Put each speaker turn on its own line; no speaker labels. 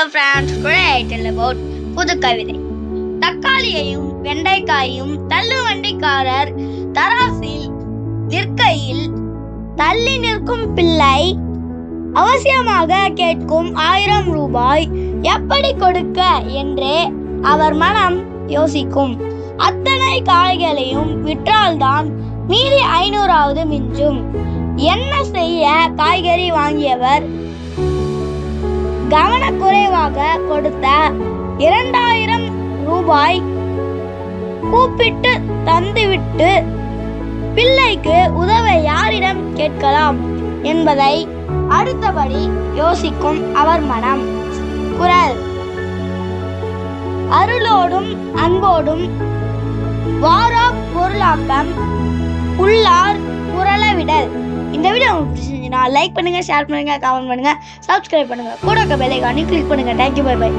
Hello friends title boat புது கவிதை. தக்காளியையும் வெண்டைக்காயும் தள்ளு வண்டிக்காரர் தராசில் நிற்கையில் தள்ளி நிற்கும் பிள்ளை அவசியமாக கேட்கும் ஆயிரம் ரூபாய் எப்படி கொடுக்க என்று அவர் மனம் யோசிக்கும். அத்தனை காய்களையும் விற்றால்தான் மீதி ஐநூறாவது மிஞ்சும். என்ன செய்ய காய்கறி வாங்கியவர்? கவனக்குறைவாக கொடுத்த இரண்டாயிரம் ரூபாய் கூப்பிட்டு தந்துவிட்டு பிள்ளைக்கு உதவ யாரிடம் கேட்கலாம் என்பதை அடுத்தபடி யோசிக்கும் அவர் மனம். குரல். அருளோடும் அன்போடும் வாரா பொருளாக்கம் உள்ளார் லைக் பண்ணுங்கள் ஷேர் பண்ணுங்கள் கமெண்ட் பண்ணுங்கள் சப்ஸ்கிரைப் பண்ணுங்கள் கூட இருக்க ஐகானையும் கிளிக் பண்ணுங்க. Thank you bye bye